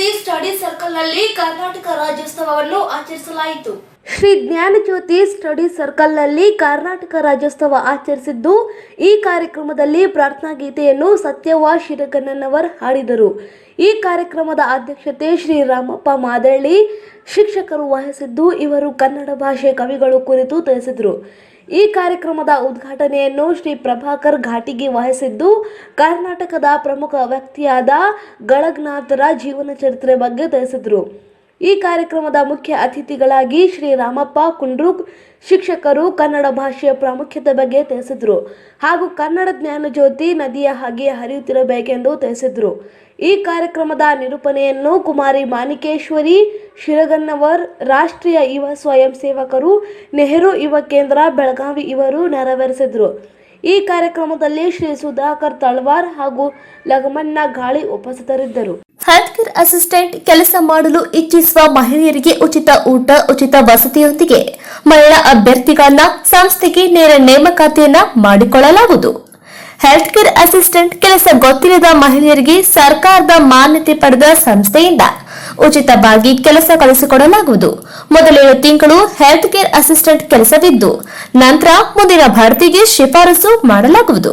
ಯುವತಿ ಸ್ಟಡಿ ಸರ್ಕಲ್ನಲ್ಲಿ ಕರ್ನಾಟಕ ರಾಜ್ಯೋತ್ಸವವನ್ನು ಆಚರಿಸಲಾಯಿತು ಶ್ರೀ ಜ್ಞಾನಜ್ಯೋತಿ ಸ್ಟಡಿ ಸರ್ಕಲ್ನಲ್ಲಿ ಕರ್ನಾಟಕ ರಾಜ್ಯೋತ್ಸವ ಆಚರಿಸಿದ್ದು, ಈ ಕಾರ್ಯಕ್ರಮದಲ್ಲಿ ಪ್ರಾರ್ಥನಾ ಗೀತೆಯನ್ನು ಸತ್ಯವ ಶಿರಗಣ್ಣನವರ್ ಹಾಡಿದರು. ಈ ಕಾರ್ಯಕ್ರಮದ ಅಧ್ಯಕ್ಷತೆ ಶ್ರೀ ರಾಮಪ್ಪ ಮಾದಳ್ಳಿ, ಶಿಕ್ಷಕರು ವಹಿಸಿದ್ದು, ಇವರು ಕನ್ನಡ ಭಾಷೆ ಕವಿಗಳು ಕುರಿತು ತಿಳಿಸಿದರು. ಈ ಕಾರ್ಯಕ್ರಮದ ಉದ್ಘಾಟನೆಯನ್ನು ಶ್ರೀ ಪ್ರಭಾಕರ್ ಘಾಟಿಗೆ ವಹಿಸಿದ್ದು, ಕರ್ನಾಟಕದ ಪ್ರಮುಖ ವ್ಯಕ್ತಿಯಾದ ಗಳಗ್ನಾಥರ ಜೀವನ ಚರಿತ್ರೆ ಬಗ್ಗೆ ತಿಳಿಸಿದರು. ಈ ಕಾರ್ಯಕ್ರಮದ ಮುಖ್ಯ ಅತಿಥಿಗಳಾಗಿ ಶ್ರೀ ರಾಮಪ್ಪ ಕುಂಡ್ರೂಕ್ ಶಿಕ್ಷಕರು ಕನ್ನಡ ಭಾಷೆಯ ಪ್ರಾಮುಖ್ಯತೆ ಬಗ್ಗೆ ತಿಳಿಸಿದ್ರು ಹಾಗೂ ಕನ್ನಡ ಜ್ಞಾನಜ್ಯೋತಿ ನದಿಯ ಹಾಗೆ ಹರಿಯುತ್ತಿರಬೇಕೆಂದು ತಿಳಿಸಿದ್ರು. ಈ ಕಾರ್ಯಕ್ರಮದ ನಿರೂಪಣೆಯನ್ನು ಕುಮಾರಿ ಮಾಣಿಕೇಶ್ವರಿ, ಶಿರಗನ್ನವರ್, ರಾಷ್ಟ್ರೀಯ ಯುವ ಸ್ವಯಂ ಸೇವಕರು, ನೆಹರು ಯುವ ಕೇಂದ್ರ, ಬೆಳಗಾವಿ ಇವರು ನೆರವೇರಿಸಿದ್ರು. ಈ ಕಾರ್ಯಕ್ರಮದಲ್ಲಿ ಶ್ರೀ ಸುಧಾಕರ್ ತಳ್ವಾರ್ ಹಾಗೂ ಲಗಮಣ್ಣ ಗಾಳಿ ಉಪಸ್ಥಿತರಿದ್ದರು. ಹೆಲ್ತ್ ಕೇರ್ ಅಸಿಸ್ಟೆಂಟ್ ಕೆಲಸ ಮಾಡಲು ಇಚ್ಛಿಸುವ ಮಹಿಳೆಯರಿಗೆ ಉಚಿತ ಊಟ, ಉಚಿತ ವಸತಿಯೊಂದಿಗೆ ಮಹಿಳಾ ಅಭ್ಯರ್ಥಿಗಳನ್ನ ಸಂಸ್ಥೆಗೆ ನೇರ ನೇಮಕಾತಿಯನ್ನ ಮಾಡಿಕೊಳ್ಳಲಾಗುವುದು. ಹೆಲ್ತ್ ಕೇರ್ ಅಸಿಸ್ಟೆಂಟ್ ಕೆಲಸ ಗೊತ್ತಿಲ್ಲದ ಮಹಿಳೆಯರಿಗೆ ಸರ್ಕಾರದ ಮಾನ್ಯತೆ ಪಡೆದ ಸಂಸ್ಥೆಯಿಂದ ಉಚಿತವಾಗಿ ಕೆಲಸ ಕಲಿಸಿಕೊಡಲಾಗುವುದು. ಮೊದಲೇಳು ತಿಂಗಳು ಹೆಲ್ತ್ ಕೇರ್ ಅಸಿಸ್ಟೆಂಟ್ ಕೆಲಸವಿದ್ದು, ನಂತರ ಮುಂದಿನ ಭರ್ತಿಗೆ ಶಿಫಾರಸು ಮಾಡಲಾಗುವುದು.